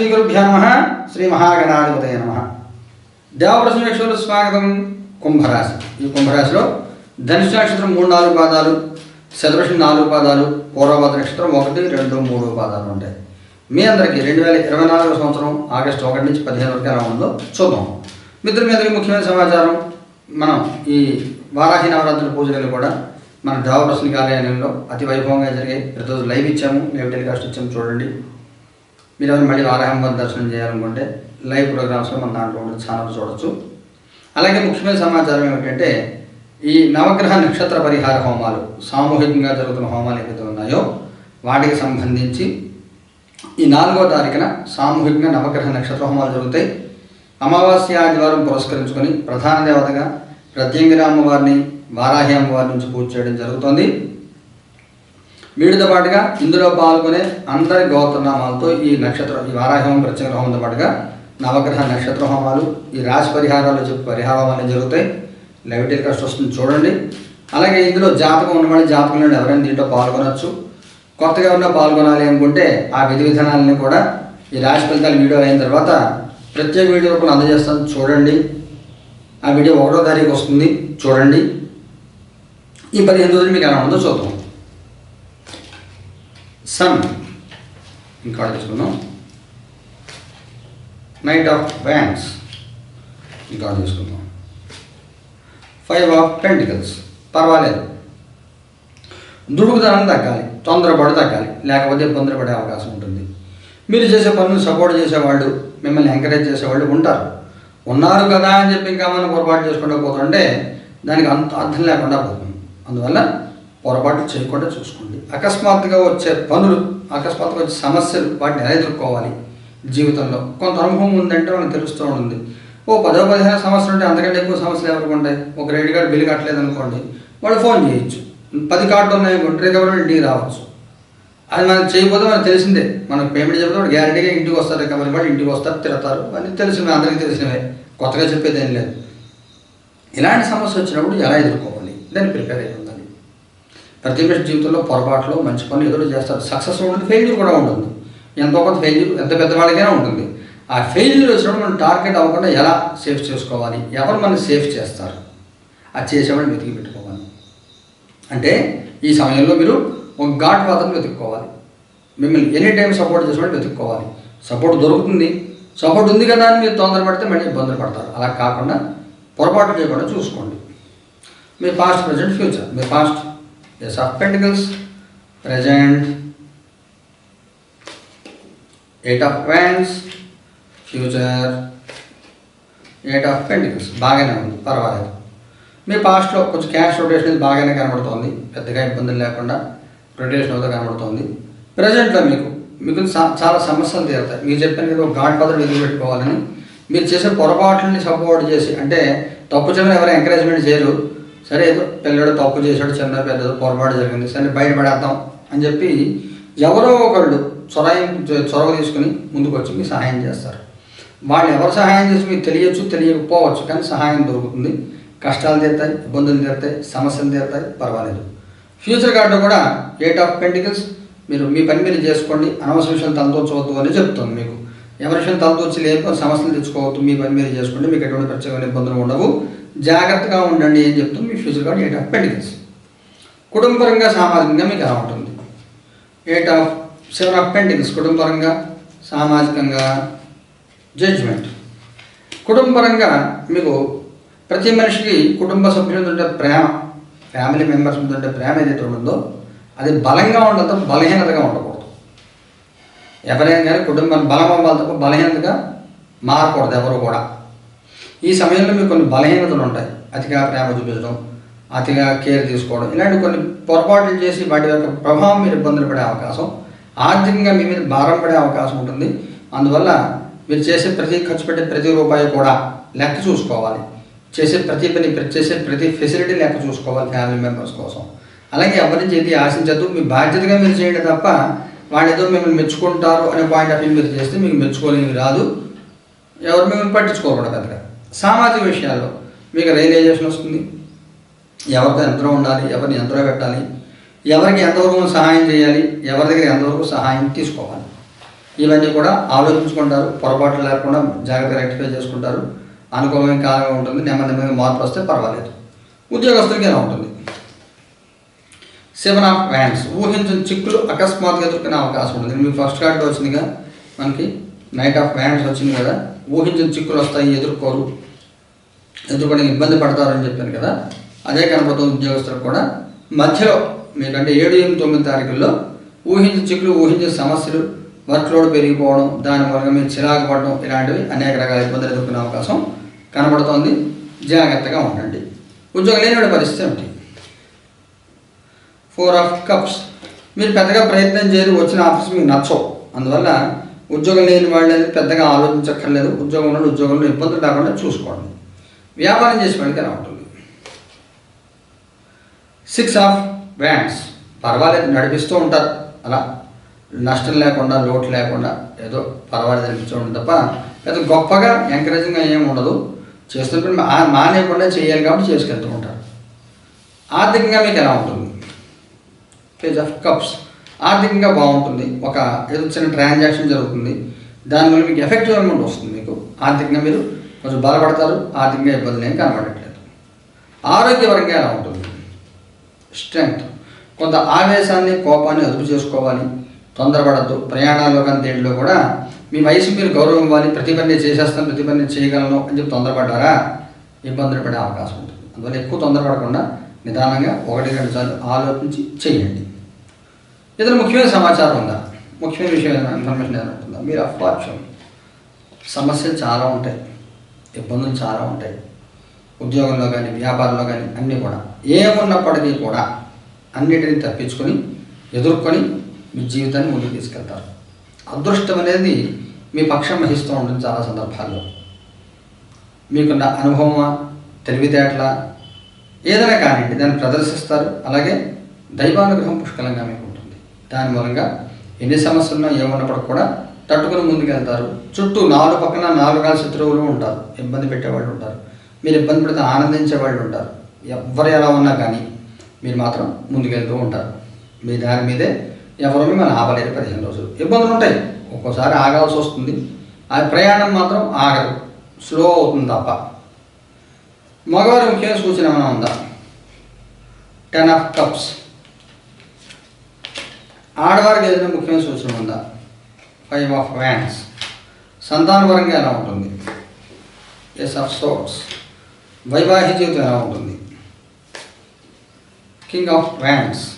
ఓం శ్రీ నమ శ్రీ మహాగణాధిపతయ నమ దేవప్రశ్న స్వాగతం కుంభరాశి. ఈ కుంభరాశిలో ధనుషు నక్షత్రం మూడు నాలుగు పాదాలు శతవృషి నాలుగు పాదాలు పూర్వపాద నక్షత్రం ఒకటి రెండు మూడు పాదాలు ఉంటాయి. మీ అందరికీ రెండు వేల ఇరవై నాలుగో సంవత్సరం ఆగస్టు ఒకటి నుంచి పదిహేను వరకు ఎలా ఉందో చూద్దాం. మిత్రుల మీ అందరికీ ముఖ్యమైన సమాచారం మనం ఈ వారాహి నవరాత్రుల పూజలు కూడా మన దేవప్రశ్న కార్యాలయంలో అతి వైభవంగా జరిగాయి ప్రతిరోజు లైవ్ ఇచ్చాము లైవ్ టెలికాస్ట్ ఇచ్చాము చూడండి. మీరు ఎవరైనా మళ్ళీ వారాహంబర్ దర్శనం చేయాలనుకుంటే లైవ్ ప్రోగ్రామ్స్లో మన దాంట్లో ఉండే ఛానల్ చూడొచ్చు. అలాగే ముఖ్యమైన సమాచారం ఏమిటంటే ఈ నవగ్రహ నక్షత్ర పరిహార హోమాలు సామూహికంగా జరుగుతున్న హోమాలు ఏవైతే ఉన్నాయో వాటికి సంబంధించి ఈ నాలుగో తారీఖున సామూహికంగా నవగ్రహ నక్షత్ర హోమాలు జరుగుతాయి. అమావాస్య ఆదివారం పురస్కరించుకొని ప్రధాన దేవతగా ప్రత్యంగిరామ్మవారిని వారాహి అమ్మవారి నుంచి పూజ చేయడం జరుగుతుంది. వీటితో పాటుగా ఇందులో పాల్గొనే అందరి గోత్రనామాలతో ఈ నక్షత్ర ఈ వారాహోమం ప్రత్యేక హోమంతో పాటుగా నవగ్రహ నక్షత్ర హోమాలు ఈ రాశి పరిహారాలు చెప్పి పరిహారం జరుగుతాయి. లైవ్ టెలికాస్ట్ వస్తుంది చూడండి. అలాగే ఇందులో జాతకం ఉన్నవాళ్ళు జాతకం నుండి ఎవరైనా దీంట్లో పాల్గొనవచ్చు కొత్తగా ఉన్న పాల్గొనాలి అనుకుంటే ఆ విధి విధానాలని కూడా ఈ రాశి ఫలితాలు వీడియో అయిన తర్వాత ప్రత్యేక వీడియో రూపంలో అందజేస్తాను చూడండి. ఆ వీడియో ఒకటో తారీఖు వస్తుంది చూడండి. ఈ పదిహేను రోజులు మీకు ఎలా ఉందో చూద్దాం. సన్ ఇంకా తీసుకుందాం. నైట్ ఆఫ్ వ్యాండ్స్ ఇంకా తీసుకుందాం. ఫైవ్ ఆఫ్ పెంటికల్స్ పర్వాలేదు. దుడుకుదనం తగ్గాలి తొందరపడి తగ్గాలి లేకపోతే తొందరపడే అవకాశం ఉంటుంది. మీరు చేసే పనులు సపోర్ట్ చేసేవాళ్ళు మిమ్మల్ని ఎంకరేజ్ చేసేవాళ్ళు ఉంటారు. ఉన్నారు కదా అని చెప్పి ఇంకా మనం పొరపాటు చేసుకుంటూ పోతుంటే దానికి అంత అర్థం లేకుండా పోతుంది. అందువల్ల పొరపాటు చేయకుండా చూసుకోండి. అకస్మాత్తుగా వచ్చే పనులు అకస్మాత్తుగా వచ్చే సమస్యలు వాటిని ఎలా ఎదుర్కోవాలి జీవితంలో. కొంత అనుభవం ఉందంటే మనకు తెలుస్తూ ఉంటుంది. ఓ పదో పదిహేను సమస్యలు ఉంటే అంతకంటే ఎక్కువ సమస్యలు ఎవరికి ఉంటాయి? ఒక క్రెడిట్ కార్డు బిల్లు కట్టలేదు అనుకోండి వాడు ఫోన్ చేయొచ్చు. పది కార్డులు ఉన్నాయి అనుకోండి రికవరీ ఇంటికి రావచ్చు. అది మనం చేయకపోతే మనకు తెలిసిందే. మనం పేమెంట్ చెప్తే గ్యారెంటీగా గ్యారంటీగా ఇంటికి వస్తారు రికవరీ వాళ్ళు ఇంటికి వస్తారు తిడతారు. అన్నీ తెలిసినవి అందరికీ తెలిసినవే. కొత్తగా చెప్పేది ఏం లేదు. ఇలాంటి సమస్య వచ్చినప్పుడు ఎలా ఎదుర్కోవాలి? దాన్ని ప్రిపేర్ అయ్యాం. ప్రతి మనిషి జీవితంలో పొరపాట్లు మంచి పనులు ఎదురు చేస్తారు. సక్సెస్ ఉంటుంది ఫెయిల్యూర్ కూడా ఉంటుంది ఎంతో కొంత ఫెయిల్యూర్ ఎంత పెద్దవాళ్ళకైనా ఉంటుంది. ఆ ఫెయిల్యూర్ వచ్చినప్పుడు మనం టార్గెట్ అవ్వకుండా ఎలా సేఫ్ చేసుకోవాలి? ఎవరు మనం సేఫ్ చేస్తారు? అది చేసేవాడిని వెతికి పెట్టుకోవాలి. అంటే ఈ సమయంలో మీరు ఒక గాడ్ ఫాదర్ని వెతుక్కోవాలి. మిమ్మల్ని ఎనీ టైం సపోర్ట్ చేసేవాడిని వెతుక్కోవాలి. సపోర్ట్ దొరుకుతుంది. సపోర్ట్ ఉంది కదా అని మీరు తొందరపడితే మళ్ళీ ఇబ్బందులు పడతారు. అలా కాకుండా పొరపాటు చేయకుండా చూసుకోండి. మీ past present future me past ace of pentacles present eight of wands future eight of pentacles బాగానే ఉంది పర్వాలేదు. మీ పాస్ట్లో కొంచెం క్యాష్ రొటేషన్ బాగానే కనబడుతోంది. పెద్దగా ఇబ్బందులు లేకుండా రొటేషన్ అవుతా కనబడుతోంది. ప్రజెంట్లో మీకు మీకు చాలా సమస్యలు తీరుతాయి. మీరు చెప్పాను కదా ఒక గాడ్ పదవి ఎదురు పెట్టుకోవాలని మీరు చేసే పొరపాట్లని సపోర్ట్ చేసి అంటే తప్పు చేయడం ఎవరు ఎంకరేజ్మెంట్ చేయరు. సరే ఏదో పిల్లడు తప్పు చేశాడు చిన్న పెద్దదో పొరపాటు జరిగింది సరే బయటపడేద్దాం అని చెప్పి ఎవరో ఒకళ్ళు చొరాయి చొరవ తీసుకుని ముందుకు వచ్చి మీకు సహాయం చేస్తారు. వాళ్ళు ఎవరు సహాయం చేసి మీకు తెలియచ్చు తెలియకపోవచ్చు కానీ సహాయం దొరుకుతుంది. కష్టాలు తీరుతాయి ఇబ్బందులు తీరుతాయి సమస్యలు తీరుతాయి పర్వాలేదు. ఫ్యూచర్ కార్డు కూడా ఎయిట్ ఆఫ్ పెంటికల్స్ మీరు మీ పని మీరు చేసుకోండి అనవసర విషయం తలదోచవద్దు అని చెప్తుంది మీకు. ఎవరి విషయం తలదోచి లేదు సమస్యలు తెచ్చుకోవద్దు మీ పని మీరు చేసుకోండి మీకు ఎటువంటి ప్రత్యేకమైన ఇబ్బందులు ఉండవు. జాగ్రత్తగా ఉండండి అని చెప్తాం మీ future card eight of pentacles. కుటుంబపరంగా సామాజికంగా మీకు ఎలా ఉంటుంది eight of seven of pentacles కుటుంబపరంగా సామాజికంగా జడ్జ్మెంట్ కుటుంబపరంగా మీకు ప్రతి మనిషికి కుటుంబ సభ్యుల ఉండే ప్రేమ ఫ్యామిలీ మెంబర్స్ ఉండే ప్రేమ ఏదైతే ఉంటుందో అది బలంగా ఉండదు బలహీనతగా ఉండకూడదు. ఎవరైనా కానీ కుటుంబం బలం అవ్వాలి తప్ప బలహీనతగా మారకూడదు ఎవరు కూడా. ఈ సమయంలో మీకు కొన్ని బలహీనతలు ఉంటాయి. అతిగా ప్రేమ చూపించడం అతిగా కేర్ తీసుకోవడం ఇలాంటి కొన్ని పొరపాట్లు చేసి వాటి యొక్క ప్రభావం మీరు ఇబ్బందులు పడే అవకాశం ఆర్థికంగా మీ మీద భారం పడే అవకాశం ఉంటుంది. అందువల్ల మీరు చేసే ప్రతి ఖర్చు పెట్టే ప్రతి రూపాయి కూడా లెక్క చూసుకోవాలి. చేసే ప్రతి పని చేసే ప్రతి ఫెసిలిటీ లెక్క చూసుకోవాలి ఫ్యామిలీ మెంబర్స్ కోసం. అలాగే ఎవరి నుంచి ఏది ఆశించద్దు మీ బాధ్యతగా మీరు చేయండి తప్ప వాళ్ళు ఏదో మిమ్మల్ని మెచ్చుకుంటారు అనే పాయింట్ ఆఫ్ వ్యూ మీరు చేస్తే మీకు మెచ్చుకోలేని రాదు. ఎవరు మిమ్మల్ని పట్టించుకోకూడదు పెద్దగా. సామాజిక విషయాల్లో మీకు రియలైజేషన్ వస్తుంది. ఎవరితో ఎంతలో ఉండాలి ఎవరిని ఎంతలో పెట్టాలి ఎవరికి ఎంతవరకు సహాయం చేయాలి ఎవరి దగ్గర ఎంతవరకు సహాయం తీసుకోవాలి. ఇవన్నీ కూడా ఆలోచించుకుంటారు పొరపాట్లు లేకుండా జాగ్రత్తగా రెక్టిఫై చేసుకుంటారు. అనుకూలమైన కాలంగా ఉంటుంది నెమ్మది నెమ్మదిగా మార్పు వస్తే పర్వాలేదు. ఉద్యోగస్తులకి ఎలా ఉంటుంది? సెవెన్ ఆఫ్ హ్యాండ్స్ ఊహించిన చిక్కులు అకస్మాత్తుగా దొరికిన అవకాశం ఉంటుంది. మీకు ఫస్ట్ కార్డు వచ్చిందిగా మనకి నైట్ ఆఫ్ హ్యాండ్స్ వచ్చింది కదా ఊహించిన చిక్కులు వస్తాయి ఎదుర్కోరు. ఎదుర్కొని ఇబ్బంది పడతారని చెప్పాను కదా అదే కనపడుతుంది ఉద్యోగస్తులకు కూడా. మధ్యలో మీకంటే ఏడు ఎనిమిది తొమ్మిది తారీఖుల్లో ఊహించే చిక్కులు ఊహించే సమస్యలు వర్క్ లోడ్ పెరిగిపోవడం దాని మూలంగా మీరు చిరాకు పడడం ఇలాంటివి అనేక రకాల ఇబ్బందులు ఎదుర్కొనే అవకాశం కనబడుతోంది. జాగ్రత్తగా ఉండండి. ఉద్యోగం లేని పరిస్థితి ఏమిటి? ఫోర్ ఆఫ్ కప్స్ మీరు పెద్దగా ప్రయత్నం చేయరు వచ్చిన ఆఫీస్ మీకు నచ్చవు. అందువల్ల ఉద్యోగం లేని వాళ్ళు అనేది పెద్దగా ఆలోచించక్కర్లేదు. ఉద్యోగంలో ఉద్యోగంలో ఇబ్బందులు లేకుండా చూసుకోండి. వ్యాపారం చేసే వాళ్ళకి ఉంటుంది. సిక్స్ ఆఫ్ వ్యాండ్స్ పర్వాలేదు నడిపిస్తూ ఉంటారు. అలా నష్టం లేకుండా లోటు లేకుండా ఏదో పర్వాలేదు అనిపిస్తూ ఉంటుంది తప్ప పెద్ద గొప్పగా ఎంకరేజింగ్గా ఏమి ఉండదు. చేస్తున్నప్పుడు మానేయకుండా చేయాలి కాబట్టి చేసుకెళ్తూ ఉంటారు. ఆర్థికంగా మీకు ఎలా ఉంటుంది? పేజ్ ఆఫ్ కప్స్ ఆర్థికంగా బాగుంటుంది. ఒక ఏదో చిన్న ట్రాన్సాక్షన్ జరుగుతుంది. దానివల్ల మీకు ఎఫెక్టివ్ అమౌంట్ వస్తుంది మీకు. ఆర్థికంగా మీరు కొంచెం బలపడతారు ఆర్థికంగా ఇబ్బందులు ఏం కనబడట్లేదు. ఆరోగ్యపరంగా ఎలా ఉంటుంది? స్ట్రెంగ్త్. కొంత ఆవేశాన్ని కోపాన్ని అదుపు చేసుకోవాలి. తొందరపడద్దు. ప్రయాణాల్లో కానీ దేంట్లో కూడా మీ వయసు మీరు గౌరవం ఇవ్వాలి. ప్రతి పని చేసేస్తాను ప్రతి పని చేయగలను అని చెప్పి తొందరపడ్డారా? ఇబ్బందులు పడే అవకాశం ఉంటుంది. అందువల్ల ఎక్కువ తొందరపడకుండా నిదానంగా ఒకటి రెండు సార్లు ఆలోచించి చేయండి. ఇతర ముఖ్యమైన సమాచారం ఉందా? ముఖ్యమైన విషయం ఏదైనా ఇన్ఫర్మేషన్ ఏదైనా ఉంటుందా మీరు అఫార్చున్ సమస్యలు చాలా ఉంటాయి. ఇబ్బందులు చాలా ఉంటాయి. ఉద్యోగంలో కానీ వ్యాపారంలో కానీ అన్నీ కూడా. ఏమున్నప్పటికీ కూడా అన్నిటిని తప్పించుకొని ఎదుర్కొని మీ జీవితాన్ని ముందుకు తీసుకెళ్తారు. అదృష్టం అనేది మీ పక్షం వహిస్తూ ఉంటుంది చాలా సందర్భాల్లో. మీకున్న అనుభవమా తెలివితేటల ఏదైనా కానివ్వండి దాన్ని ప్రదర్శిస్తారు. అలాగే దైవానుగ్రహం పుష్కలంగా మీకు ఉంటుంది. దాని మూలంగా ఎన్ని సమస్యలున్నా ఏమున్నప్పటికి కూడా తట్టుకుని ముందుకెళ్తారు. చుట్టూ నాలుగు పక్కన నాలుగు కాల శత్రువులు ఉంటారు. ఇబ్బంది పెట్టేవాళ్ళు ఉంటారు. మీరు ఇబ్బంది పడితే ఆనందించే వాళ్ళు ఉంటారు. ఎవరు ఎలా ఉన్నా కానీ మీరు మాత్రం ముందుకెళ్తూ ఉంటారు. మీ దాని మీదే ఎవరు మిమ్మల్ని ఆపలేరు పదిహేను రోజులు. ఇబ్బందులు ఉంటాయి. ఒక్కోసారి ఆగాల్సి వస్తుంది. ఆ ప్రయాణం మాత్రం ఆగదు. స్లో అవుతుంది తప్ప. మగవారి ముఖ్యమైన సూచన ఏమైనా ఉందా? Ten of cups. ఆడవారికి ఏదైనా ముఖ్యమైన సూచన ఉందా? Five of wands. సంతానపరంగా ఎలా ఉంటుంది? ఎస్ ఆఫ్ సోట్స్ వైవాహిక జీవితం ఎలా ఉంటుంది? కింగ్ ఆఫ్ వ్యాన్స్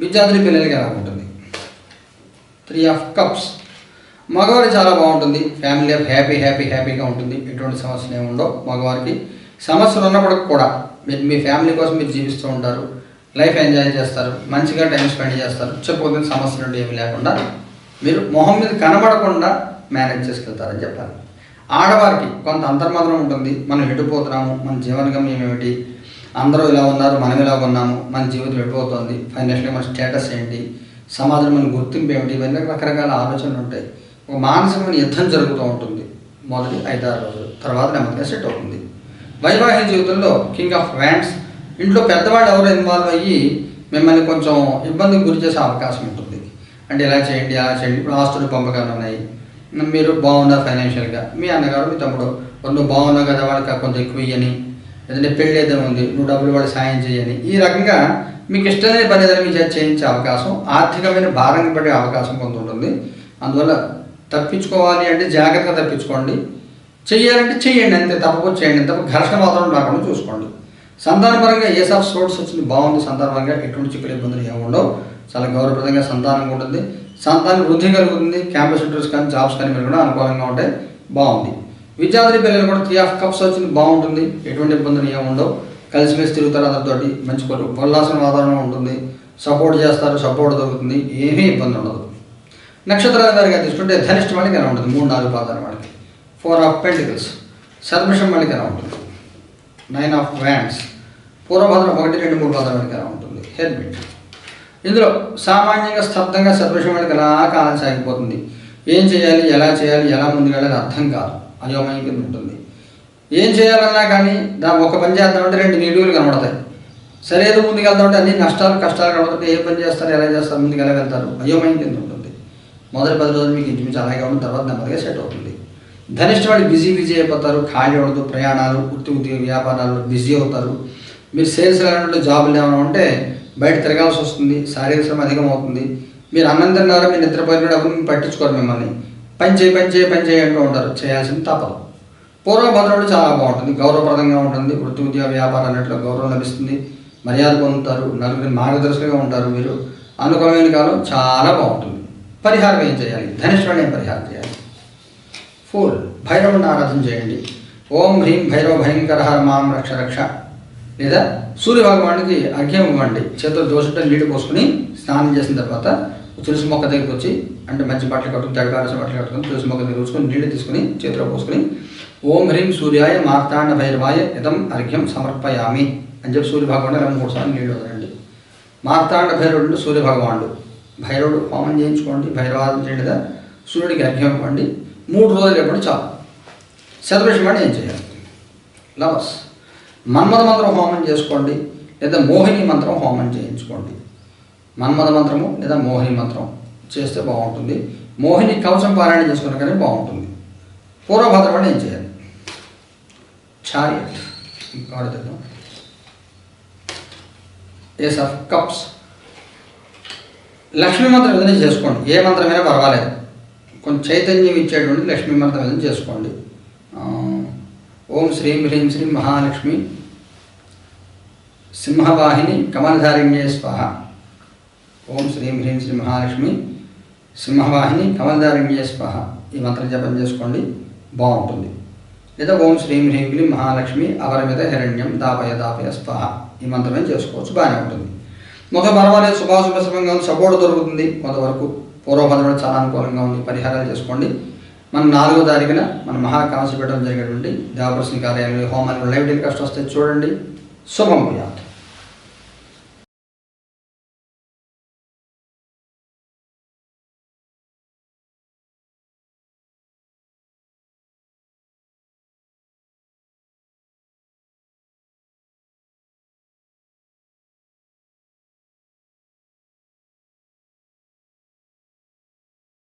విద్యార్థుల పిల్లలకి ఎలా ఉంటుంది? త్రీ ఆఫ్ కప్స్ మగవారికి చాలా బాగుంటుంది. ఫ్యామిలీ హ్యాపీ హ్యాపీ హ్యాపీగా ఉంటుంది. ఎటువంటి సమస్యలు ఏమి ఉండవు మగవారికి. సమస్యలు ఉన్నప్పటికి కూడా మీరు మీ ఫ్యామిలీ కోసం మీరు జీవిస్తూ ఉంటారు. లైఫ్ ఎంజాయ్ చేస్తారు మంచిగా టైం స్పెండ్ చేస్తారు చెప్పకపోతే సమస్యలు ఏమి లేకుండా మీరు మొహం మీద కనబడకుండా మేనేజ్ చేసుకెళ్తారని చెప్పాలి. ఆడవారికి కొంత అంతర్మాత్రం ఉంటుంది మనం ఎటుపోతున్నాము మన జీవనగమ్యం ఏమిటి అందరూ ఇలా ఉన్నారు మనం ఇలా ఉన్నాము మన జీవితం ఎటుపోతుంది ఫైనాన్షియల్గా మన స్టేటస్ ఏంటి సమాజం మన గుర్తింపు ఏమిటి ఇవన్నీ రకరకాల ఆలోచనలు ఉంటాయి. ఒక మానసికమైన యుద్ధం జరుగుతూ ఉంటుంది మొదటి ఐదారు రోజులు తర్వాత నెమ్మదిగా సెట్ అవుతుంది. వైవాహిక జీవితంలో కింగ్ ఆఫ్ వ్యాండ్స్ ఇంట్లో పెద్దవాళ్ళు ఎవరు ఇన్వాల్వ్ అయ్యి మిమ్మల్ని కొంచెం ఇబ్బందికి గురి చేసే అవకాశం ఉంటుంది. అంటే ఇలా చేయండి అలా చేయండి. ఇప్పుడు ఆస్తులు పంపకాలు ఉన్నాయి. మీరు బాగున్నారు ఫైనాన్షియల్గా మీ అన్నగారు మీ తమ్ముడు నువ్వు బాగున్నావు కదా వాళ్ళకి కొంచెం ఎక్కువ ఇయ్యని. లేదంటే పెళ్ళి ఏదైనా ఉంది నువ్వు డబ్బులు వాళ్ళు సాయం చేయని ఈ రకంగా మీకు ఇష్టమైన పని ఏదైనా మీ చేయించే అవకాశం ఆర్థికమైన భారం పడే అవకాశం కొంత ఉంటుంది. అందువల్ల తప్పించుకోవాలి అంటే జాగ్రత్తగా తప్పించుకోండి. చెయ్యాలంటే చెయ్యండి అంతే తప్పకుండా చేయండి తప్ప ఘర్షణ వాతావరణం రాకుండా చూసుకోండి. సంతానపరంగా ఏ ఆఫ్ సోర్స్ వచ్చింది బాగుంది సంతానపరంగా ఎటువంటి చిక్కులు ఇబ్బందులు ఏముండవు చాలా గౌరవప్రదంగా సంతానం ఉంటుంది. సంతానం వృద్ధి కలుగుతుంది. క్యాంపస్ ఇంటర్వ్యూస్ కానీ జాబ్స్ కానీ మీరు కూడా అనుకూలంగా ఉంటాయి బాగుంది. విద్యార్థి పిల్లలు కూడా త్రీ ఆఫ్ కప్స్ వచ్చింది బాగుంటుంది. ఎటువంటి ఇబ్బందులు ఏముండవు కలిసిమెలిసి తిరుగుతారు అందరితోటి. మంచి ఉల్లాసం వాతావరణం ఉంటుంది. సపోర్ట్ చేస్తారు. సపోర్ట్ దొరుకుతుంది. ఏమీ ఇబ్బంది ఉండదు. నక్షత్రాల వారిగా తీసుకుంటే ధనిష్ట వాళ్ళకి ఎలా ఉంటుంది? మూడు నాలుగు పాదాల వాళ్ళకి ఫోర్ ఆఫ్ పెంటికల్స్. సర్మిషం వాళ్ళకి ఎలా ఉంటుంది? నైన్ ఆఫ్ వ్యాండ్స్ పూర్వభద్రం ఒకటి రెండు మూడు పాదాల వాళ్ళకి ఎలా ఉంటుంది. హెల్మెట్ ఇందులో సామాన్యంగా స్తబ్దంగా సర్వృషం వాళ్ళకి ఎలా కాలం సాగిపోతుంది. ఏం చేయాలి ఎలా చేయాలి ఎలా ముందుకెళ్ళాలి అర్థం కాదు. అయోమయం కింద ఉంటుంది. ఏం చేయాలన్నా కానీ దాని ఒక పని చేద్దామంటే రెండు నీడుగులు కనబడతాయి. సరే ఏదో ముందుకు అన్ని నష్టాలు కష్టాలు కనబడతాయి. ఏ పని చేస్తారు ఎలా చేస్తారు ముందుకు ఎలా వెళ్తారు? అయోమయం కింద ఉంటుంది. మొదటి పది రోజులు మీకు ఇంచుమించు అలాగే ఉన్న తర్వాత నెమ్మదిగా సెట్ అవుతుంది. ధనిష్ట వాళ్ళు బిజీ బిజీ అయిపోతారు ఖాళీ ఉండదు ప్రయాణాలు వృత్తి ఉద్యోగ వ్యాపారాలు బిజీ అవుతారు. మీరు సేల్స్ కానివ్వండి జాబులు ఏమైనా ఉంటే బయట తిరగాల్సి వస్తుంది శారీరక శ్రమ అధికం అవుతుంది మీరు అన్నం తిన్నారు మీరు నిద్రపోయిన డబ్బులు పట్టించుకోరు మిమ్మల్ని. పని చేయి పని చేయి పని చేయి అంటూ ఉంటారు చేయాల్సింది తప్పదు. పూర్వభద్రుడు చాలా బాగుంటుంది. గౌరవప్రదంగా ఉంటుంది. వృత్తి ఉద్యోగ వ్యాపారం అన్నింటిలో గౌరవం లభిస్తుంది. మర్యాద పొందుతారు. నలుగురి మార్గదర్శకులుగా ఉంటారు మీరు. అనుకూలమైన కాలం చాలా బాగుంటుంది. పరిహారం ఏం చేయాలి? ధనిష్ఠుడు ఏం పరిహారం చేయాలి? ఫుల్. భైరవుని ఆరాధన చేయండి. ఓం హ్రీం భైరవ భయంకర హర మాం రక్ష రక్ష. లేదా సూర్య భగవానుడికి అర్ఘ్యం ఇవ్వండి. చేతులు దోషంతో నీళ్ళు పోసుకుని స్నానం చేసిన తర్వాత తులసి మొక్క దగ్గరికి వచ్చి అంటే మంచి బట్టలు కట్టుకుని తెగకాల్సిన బట్టలు కట్టుకుని తులసి మొక్క దగ్గర చూసుకొని నీళ్ళు తీసుకుని చేతిలో పోసుకుని ఓం హ్రీం సూర్యాయ మార్తాండ భైరవాయ ఇదం అర్ఘ్యం సమర్పయామి అని చెప్పి సూర్య భగవానుడు ఇలా మూడు సార్లు నీళ్ళు వదలండి. మార్తాండ భైరవుడు సూర్య భగవానుడు భైరవుడు హోమం చేయించుకోండి. భైరవాదం చేయండి లేదా సూర్యుడికి అర్ఘ్యం ఇవ్వండి. మూడు రోజులు ఎప్పుడు చాలు. సెలబ్రేషన్ వాడి ఏం చేయాలి? లవర్స్ మన్మథ మంత్రం హోమం చేసుకోండి లేదా మోహిని మంత్రం హోమం చేయించుకోండి. మన్మథ మంత్రము లేదా మోహిని మంత్రం చేస్తే బాగుంటుంది. మోహిని కవచం పారాయణ చేసుకున్న కానీ బాగుంటుంది పూర్వభద్రవాడు ఏం చేయాలి? చారియట్. కార్డు తెద్దాం ఏస్ ఆఫ్ కప్స్ లక్ష్మీ మంత్రం ఏదైనా చేసుకోండి. ఏ మంత్రమైనా పర్వాలేదు. కొంచెం చైతన్యం ఇచ్చేటువంటి లక్ష్మీ మంత్రం చేసుకోండి. ఓం శ్రీం హ్రీం శ్రీం మహాలక్ష్మి సింహవాహిని కమలధారిణ్యే స్వాహ. ఓం శ్రీం హ్రీం శ్రీ మహాలక్ష్మి సింహవాహిని కమలధారిణ్యే స్వాహ. ఈ మంత్రం జపం చేసుకోండి. బాగుంటుంది. లేదా ఓం శ్రీం హ్రీం క్లీం మహాలక్ష్మి అవరమిత హిరణ్యం దాపయ దాపయ స్వాహ. ఈ మంత్రమే చేసుకోవచ్చు. బాగానే ఉంటుంది. ముఖ పర్వాలేదు. శుభాశుభ శుభంగా సపోర్ట్ దొరుకుతుంది. కొంతవరకు పూర్వభద్రుడు చాలా అనుకూలంగా ఉంది. పరిహారాలు చేసుకోండి. మన నాలుగో తారీఖున మన మహాకాంక్ష పెట్టడం జరిగినటువంటి దేవప్రశ్ని కార్యాలయంలో హోమాలు లైవ్ టెలికాస్ట్ వస్తే చూడండి. శుభం